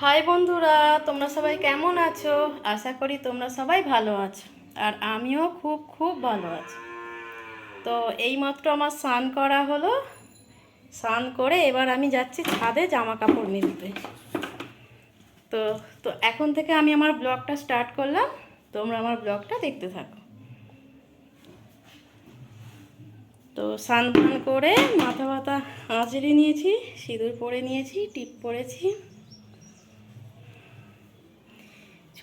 High বন্ধুরা, তোমরা সবাই কেমন আছো? আশা করি তোমরা সবাই ভালো আছো, আর আমিও খুব খুব ভালো আছি। তো এইমাত্র আমার স্নান করা হলো। স্নান করে এবার আমি যাচ্ছি ছাদে জামা কাপড় মিলতে। তো তো এখন থেকে আমি আমার ব্লগটা স্টার্ট করলাম। তোমরা আমার ব্লগটা দেখতে থাকো। তো স্নান করে মাথা ব্যথা আঁচড়ে নিয়েছি, সিঁদুর পরে নিয়েছি, টিপ পরেছি।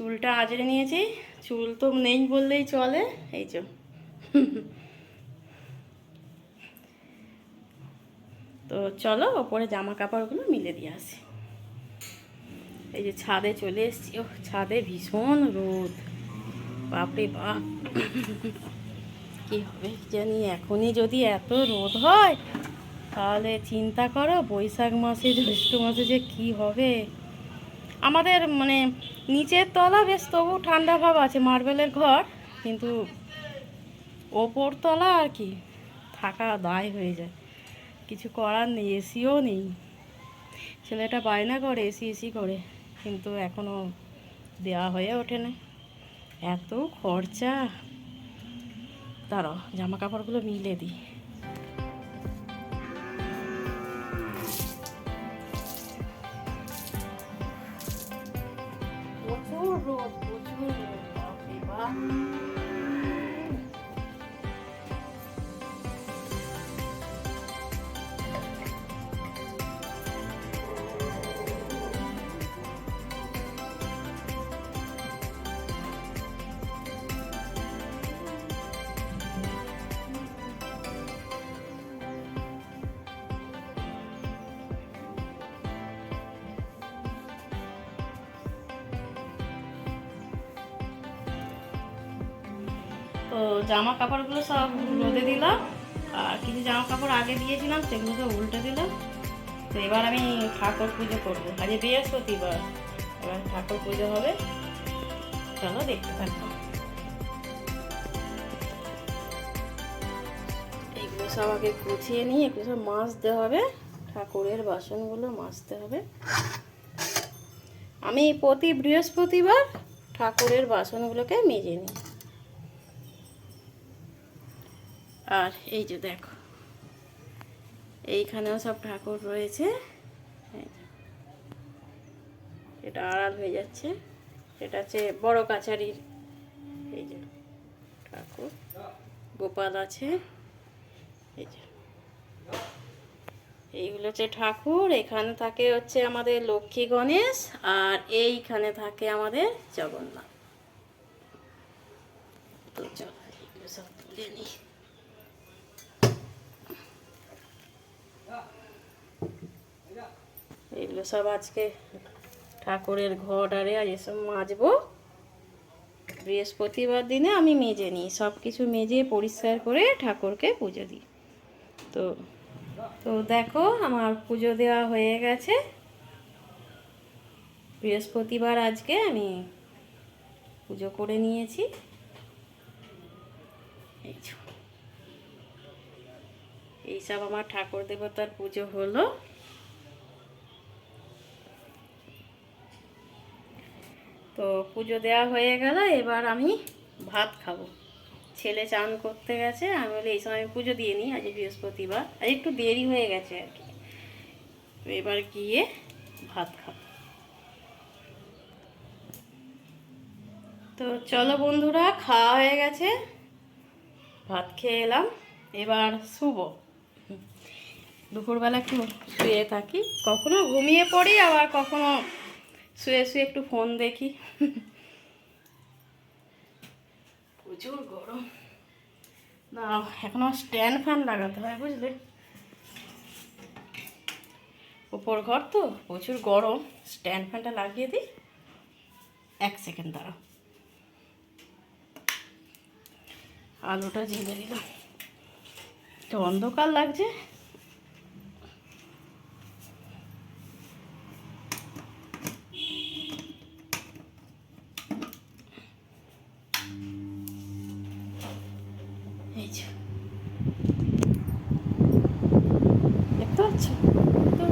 চুলটা আঁচড়ে নিয়েছি, চুল তো নেই বললেই চলে, এই যে। তো চলো ওপরে জামা কাপড়গুলো মিলে দিয়ে আসি। এই যে ছাদে চলে এসেছি ও ছাদে ভীষণ রোদ। বাপরে বাপ। কি হবে জানি, এখনই যদি এত রোদ হয়, তাহলে চিন্তা করো বৈশাখ মাসে, জ্যৈষ্ঠ মাসে যে কি হবে। আমাদের মানে নিচের তলা বেশ তবু ঠান্ডা ভাব আছে, মার্বেলের ঘর, কিন্তু ওপর তলা আর কি, থাকা দায় হয়ে যায়। কিছু করার নেই, এসিও নেই। ছেলেটা বায়না করে, এসি এসি করে, কিন্তু এখনও দেওয়া হয়ে ওঠে না এত খরচা। দাঁড়াও জামা কাপড়গুলো মিলে দিই। প্রচুর রোদ প্রচুর রোদ বাপরে বাপ তো জামা কাপড়গুলো সব রোদে দিলাম, আর কিছু জামা কাপড় আগে দিয়েছিলাম, সেগুলো সব উল্টে দিলাম। তো এবার আমি ঠাকুর পুজো করব। আজকে বৃহস্পতিবার, এবার ঠাকুর পুজো হবে। চলো দেখতে থাকব এইগুলো সব আগে গুছিয়ে নিয়ে, এগুলো সব মাজতে হবে। ঠাকুরের বাসনগুলো মাজতে হবে। আমি প্রতি বৃহস্পতিবার ঠাকুরের বাসনগুলোকে মেজে নিই। আর এই যে দেখো। এইখানেও সব ঠাকুর রয়েছে। এটা আড়াল হয়ে যাচ্ছে। এটা হচ্ছে বড় কাছারির এই যে ঠাকুর। গোপাল আছে। এই যে। এইগুলো হচ্ছে ঠাকুর। এখানে থাকে হচ্ছে আমাদের লক্ষ্মী গণেশ আর এইখানে থাকে আমাদের জগন্নাথ। তো চলো এইগুলো সব তুলে নিই। এগুলো সব আজকে ঠাকুরের ঘর আরে এসব মাজবো। বৃহস্পতিবার দিনে আমি মেজে নিই, সব কিছু মেজে পরিষ্কার করে ঠাকুরকে পুজো দিই। তো তো দেখো আমার পুজো দেওয়া হয়ে গেছে। বৃহস্পতিবার আজকে আমি পুজো করে নিয়েছি। এই। এইসব আমার ঠাকুর দেবতার পুজো হলো। তো পুজো দেওয়া হয়ে গেল, এবার আমি ভাত খাব। ছেলে চান করতে গেছে, আমি বলি, এই সময় আমি পুজো দিয়ে নিই, আজ বৃহস্পতিবার। আজ একটু দেরি হয়ে গেছে আর কি। এবার গিয়ে ভাত খাব। তো চলো বন্ধুরা, খাওয়া হয়ে গেছে। ভাত খেয়ে এলাম। এবার শুভ দুপুরবেলা একটু শুয়ে থাকি। কখনো ঘুমিয়ে পড়ি, আবার কখনো শুয়ে শুয়ে একটু ফোন দেখি। প্রচুর গরম। না, এখন স্ট্যান্ড ফ্যান লাগাতে হয়, বুঝলে? ওপর ঘর তো, প্রচুর গরম। স্ট্যান্ড ফ্যানটা লাগিয়ে দিই। এক সেকেন্ড দাঁড়াও। আলোটা জ্বেলে দিলাম। তো অন্ধকার লাগছে এই যে দেখতে পাচ্ছ তো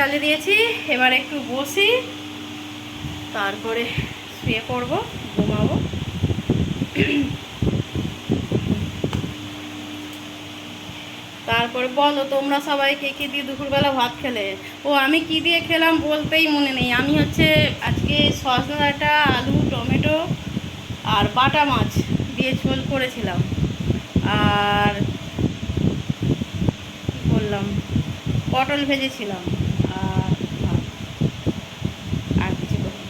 চালিয়ে দিয়েছি, এবার একটু বসি, তারপরে শুয়ে পড়ব, ঘুমাবো। তারপরে বলো তোমরা সবাই কে কী দিয়ে দুপুরবেলা ভাত খেলে? ও, আমি কি দিয়ে খেলাম বলতেই মনে নেই। আমি হচ্ছে আজকে সজনা ডাঁটা আলু, টমেটো আর বাটা মাছ দিয়ে ঝোল করেছিলাম। আর করলাম পটল ভেজেছিলাম আর ভাত। আর কিছু করিনি।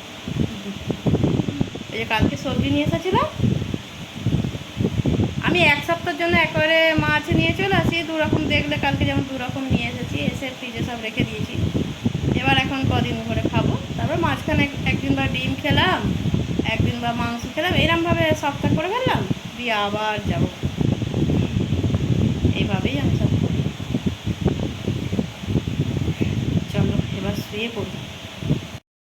এই যে কালকে সবজি নিয়ে এসেছিলাম। আমি এক সপ্তাহের জন্য একবারে মাছ নিয়ে চলে আসি দু রকম দেখলে কালকে যেমন দু রকম নিয়ে এসেছি, এসে ফ্রিজে সব রেখে দিয়েছি। এবার এখন কদিন করে খাব। তারপর মাঝখানে একদিন বা ডিম খেলাম, একদিন বা মাংস খেলাম, এরমভাবে সপ্তাহ করে ফেললাম, দিয়ে আবার যাব। এইভাবেই আমি সব করি। চলো, এবার শুয়ে পড়ি।